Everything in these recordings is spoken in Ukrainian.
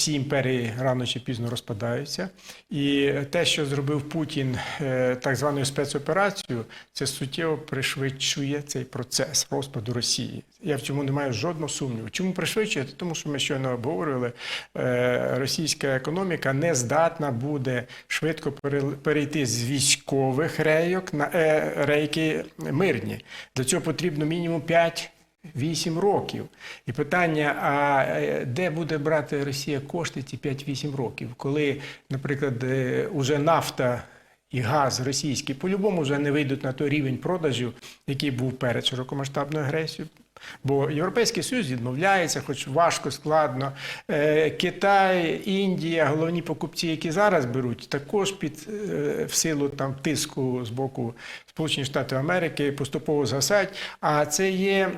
Всі імперії рано чи пізно розпадаються, і те, що зробив Путін е, так званою спецоперацією, це суттєво пришвидшує цей процес розпаду Росії. Я в цьому не маю жодного сумніву. Чому пришвидшує? Тому що ми щойно обговорювали, е, російська економіка не здатна буде швидко перейти з військових рейок на е, рейки мирні. Для цього потрібно мінімум 5 8 років. І питання: а е, де буде брати Росія кошти ці 5-8 років, коли, наприклад, е, уже нафта і газ російський по-любому вже не вийдуть на той рівень продажів, який був перед широкомасштабною агресією. Бо Європейський Союз відмовляється, хоч важко, складно. Е, Китай, Індія, головні покупці, які зараз беруть, також під е, в силу там тиску з боку Сполучених Штатів Америки поступово згасають. А це є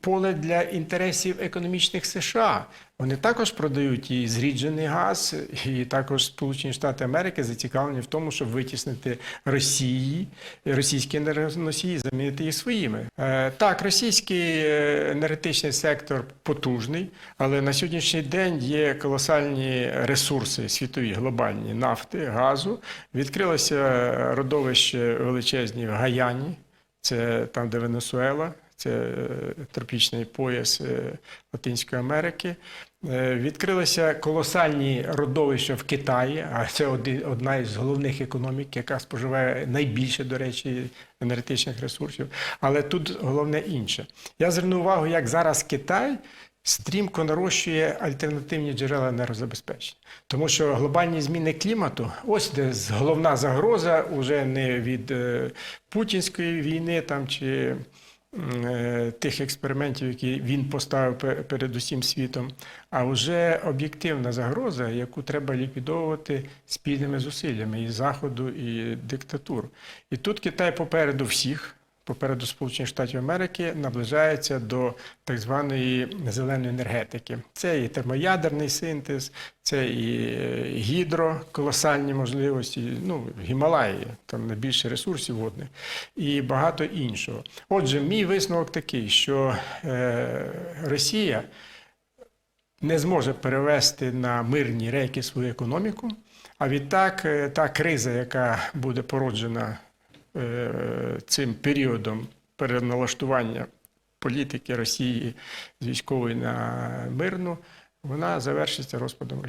поле для інтересів економічних США. Вони також продають і зріджений газ, і також Сполучені Штати Америки зацікавлені в тому, щоб витіснити Росії, російські енергоносії, замінити їх своїми. Е, Так, російський е, енергетичний сектор потужний, але на сьогоднішній день є колосальні ресурси світові, глобальні нафти, газу. Відкрилося родовище величезні в Гаяні, це там, де Венесуела. Це е, тропічний пояс е, Латинської Америки. Е, Відкрилися колосальні родовища в Китаї, а це одна із головних економік, яка споживає найбільше, до речі, енергетичних ресурсів. Але тут головне інше. Я звернув увагу, як зараз Китай стрімко нарощує альтернативні джерела енергозабезпечення. Тому що глобальні зміни клімату, ось де головна загроза уже не від путінської війни там чи тих експериментів, які він поставив перед усім світом, а вже об'єктивна загроза, яку треба ліквідовувати спільними зусиллями і Заходу, і диктатур. І тут Китай попереду всіх. Попереду Сполучених Штатів Америки наближається до так званої зеленої енергетики. Це і термоядерний синтез, це і е, гідро, колосальні можливості, ну, Гімалаї, там найбільше ресурсів водних, і багато іншого. Отже, мій висновок такий, що е, Росія не зможе перевести на мирні рейки свою економіку, а відтак е, та криза, яка буде породжена цим періодом переналаштування політики Росії з військової на мирну, вона завершиться розпадом Росії.